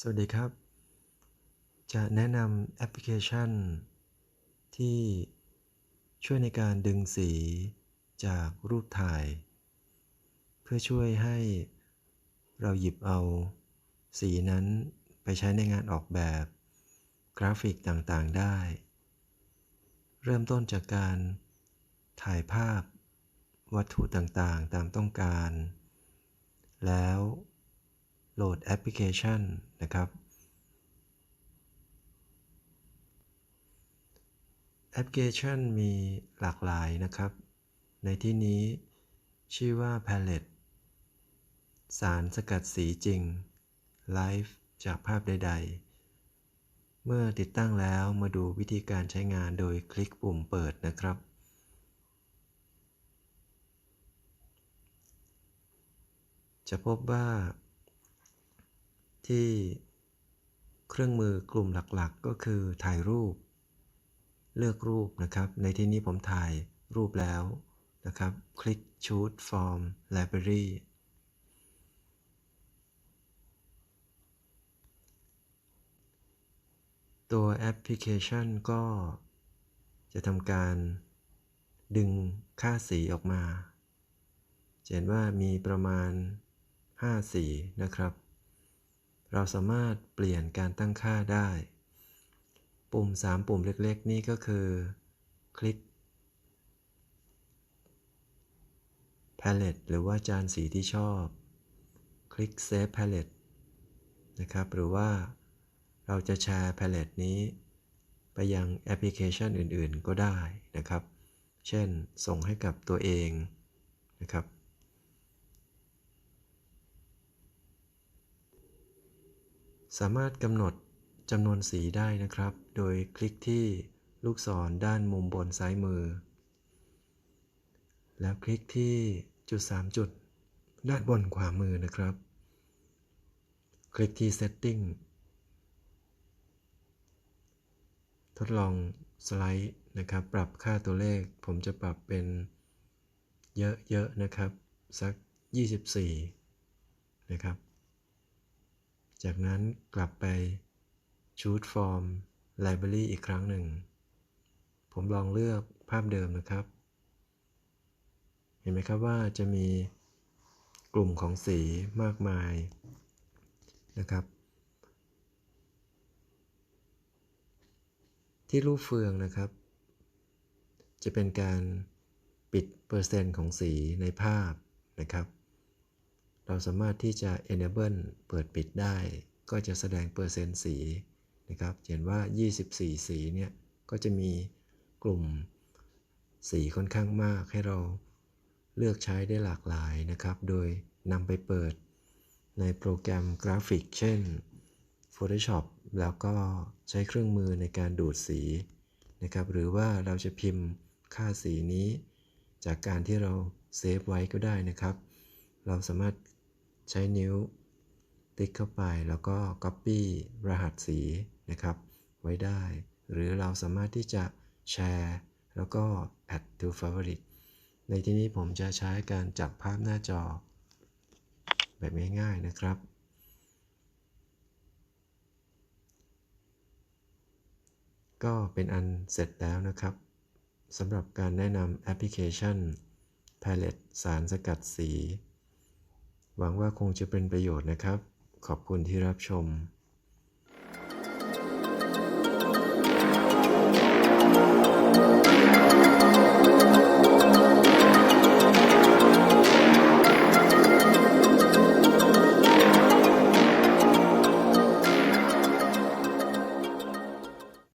สวัสดีครับ จะแนะนำแอปพลิเคชัน ที่ช่วยในการดึงสีจากรูปถ่าย เพื่อช่วยให้เราหยิบเอาสีนั้นไปใช้ในงานออกแบบ กราฟิกต่างๆได้ เริ่มต้นจากการถ่ายภาพวัตถุต่างๆตามต้องการ แล้ว โหลดแอปพลิเคชันนะครับ แอปพลิเคชันมีหลากหลายนะครับ ในที่นี้ชื่อว่า Palette สารสกัดสีจริงไลฟ์จากภาพใด ๆ เมื่อติดตั้งแล้วมาดูวิธีการใช้งานโดยคลิกปุ่มเปิดนะครับจะพบว่า ที่เครื่องมือกลุ่มหลักๆ ก็คือถ่ายรูป เลือกรูปนะครับ ในที่นี้ผมถ่ายรูปแล้วนะครับ คลิก Choose from Library ตัวแอปพลิเคชันก็จะทำการดึงค่าสีออกมาเห็นว่ามีประมาณ 5 สีนะครับ เราสามารถเปลี่ยนการตั้งค่าได้ ปุ่ม 3 ปุ่มเล็กๆ นี่ก็คือ คลิก Palette หรือว่าจานสีที่ชอบ คลิก Save Palette นะครับ หรือว่าเราจะแชร์ Palette นี้ ไปยังแอปพลิเคชันอื่นๆ ก็ได้นะครับ เช่น ส่งให้กับตัวเองนะครับ สามารถกำหนดจำนวนสีได้นะครับ โดยคลิกที่ลูกศรด้านมุมบนซ้ายมือ แล้วคลิกที่จุด 3 จุด ด้านบนขวามือนะครับ คลิกที่ Setting ทดลองสไลด์นะครับ ปรับค่าตัวเลข ผมจะปรับเป็นเยอะๆนะครับ สัก 24 นะครับ จากนั้นกลับไป Choose Form Library อีกครั้งหนึ่ง ผมลองเลือกภาพเดิมนะครับ เห็นไหมครับว่าจะมีกลุ่มของสีมากมายนะครับ ที่รูปเฟืองนะครับ จะเป็นการปิดเปอร์เซ็นต์ของสีในภาพนะครับ เราสามารถที่จะ enable เปิดปิดได้ ก็จะแสดงเปอร์เซ็นต์สีนะครับเห็นว่า 24 สีเนี่ย ก็จะมีกลุ่มสีค่อนข้างมากให้เราเลือกใช้ได้หลากหลายนะครับ โดยนำไปเปิดในโปรแกรมกราฟิก เช่น Photoshop แล้วก็ใช้เครื่องมือในการดูดสีนะครับ หรือว่าเราจะพิมพ์ค่าสีนี้ จากการที่เราเซฟไว้ก็ได้นะครับ เราสามารถ ใช้นิ้วติ๊กเข้าไปแล้วก็ Copy รหัสสีนะครับ ไว้ได้ หรือเราสามารถที่จะแชร์แล้วก็ add to favorite ในที่นี้ผมจะใช้การจับภาพหน้าจอ แบบง่ายๆนะครับ ก็เป็นอันเสร็จแล้วนะครับสำหรับการแนะนำแอปพลิเคชัน Palette สารสกัดสี หวังว่าคงจะเป็นประโยชน์นะครับ ขอบคุณที่รับชม